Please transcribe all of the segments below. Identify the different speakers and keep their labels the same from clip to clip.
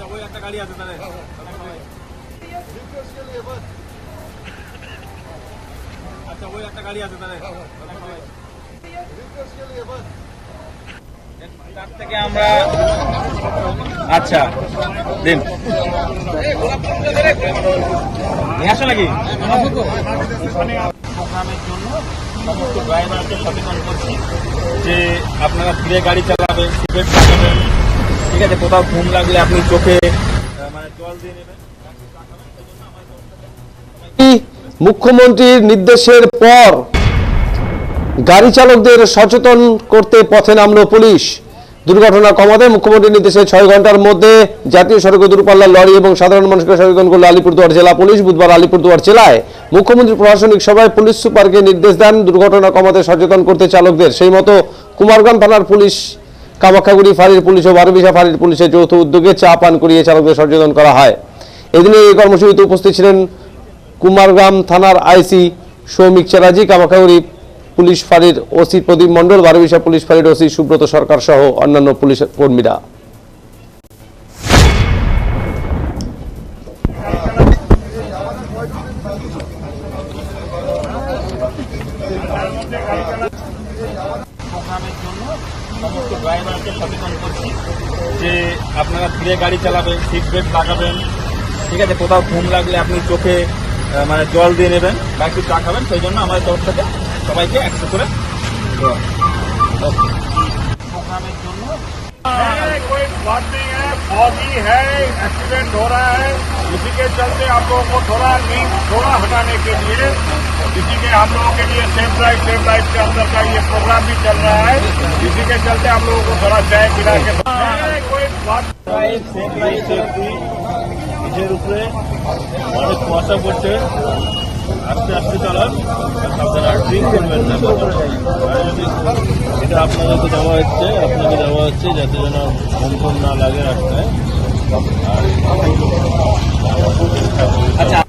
Speaker 1: আচ্ছা ওই একটা গাড়ি আছে তাহলে। আচ্ছা ওই একটা গাড়ি আছে তাহলে। থেকে আমরা আচ্ছা দিন। নিয়ে আসো নাকি? প্রোগ্রামের জন্য সমস্ত ড্রাইভারকে সচেতন করছি যে আপনারা ধীরে গাড়ি চালাবেন সিগারেট লাগাবেন ঠিক আছে, কোথাও ঘুম লাগলে আপনি চোখে মানে
Speaker 2: মুখ্যমন্ত্রীর নির্দেশের পর গাড়ি চালকদের সচেতন করতে পথে নামলো পুলিশ? দুর্ঘটনা কমাতে মুখ্যমন্ত্রীর নির্দেশে ছয় ঘণ্টার মধ্যে জাতীয় সড়কে দূরপাল্লার লরি এবং সাধারণ মানুষকে সচেতন করল আলিপুরদুয়ার জেলা পুলিশ। বুধবার আলিপুরদুয়ার জেলায় মুখ্যমন্ত্রী প্রশাসনিক সভায় পুলিশ সুপারকে নির্দেশ দেন, দুর্ঘটনা কমাতে সচেতন করতে চালকদের। সেই মতো কুমারগ্রাম থানার পুলিশ কামাখ্যাগুড়ি ফাঁড়ির পুলিশ ও বারবিশা ফাঁড়ির পুলিশের যৌথ উদ্যোগে চা পান করিয়ে চালকদের সচেতন করা হয়। এদিনে এই কর্মসূচিতে উপস্থিত ছিলেন কুমারগ্রাম থানার আইসি সৌমিক চ্যাটার্জি কামাখাগুড়ি পুলিশ ফাঁড়ির ওসি প্রদীপ মণ্ডল বারবিশা পুলিশ ফাঁড়ির ওসি সুব্রত সরকার সহ অন্যান্য পুলিশ কর্মীরা।
Speaker 1: জন্য সমস্ত ড্রাইভারকে সচেতন করছি যে আপনারা ধীরে গাড়ি চালাবেন সিট বেল্ট লাগাবেন ঠিক আছে কোথাও ঘুম লাগলে আপনি চোখে আহ, মানে জল দিয়ে নেবেন বা একটু চা খাবেন সেই জন্য আমাদের তরফ থেকে সবাইকে একশো করে দেওয়া। Okay. প্রোগ্রামের জন্য
Speaker 3: है, कोई बात नहीं है फॉगी है एक्सीडेंट हो रहा है इसी के चलते आप लोगों को थोड़ा नींद थोड़ा हटाने के लिए इसी के हम लोगों के लिए सेफ ड्राइव सेफ लाइफ के अंदर का ये प्रोग्राम भी चल रहा है इसी के चलते हम लोगों को थोड़ा चाय पिला के है, कोई बात
Speaker 1: লাইফ সেফ লাইফ সেফটি নিজের উপরে অনেক কুয়াশা পড়ছে আস্তে আস্তে চালান আপনারা ড্রিঙ্ক করবেন না আর যদি এটা আপনাদেরকে দেওয়া হচ্ছে আপনাকে দেওয়া হচ্ছে যাতে যেন ঘুম ঘুম না লাগে রাস্তায় আর আচ্ছা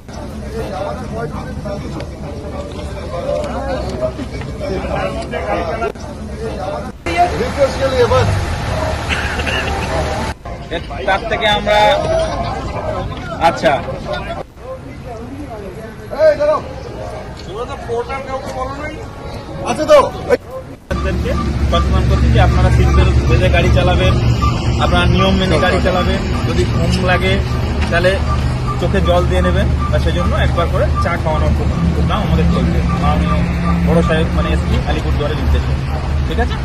Speaker 1: তার থেকে আমরা আচ্ছা। আপনাদেরকে সচেতন করছি যে আপনারা সিট বেল্ট বেঁধে গাড়ি চালাবেন আপনারা নিয়ম মেনে গাড়ি চালাবেন যদি ঘুম লাগে তাহলে চোখে জল দিয়ে নেবেন বা সেজন্য একবার করে চা খাওয়ানোর প্রোগ্রাম আমাদের চলছে। মাননীয় বড় সাহেব মানে এসপি আলিপুরদুয়ারের নির্দেশে ঠিক আছে?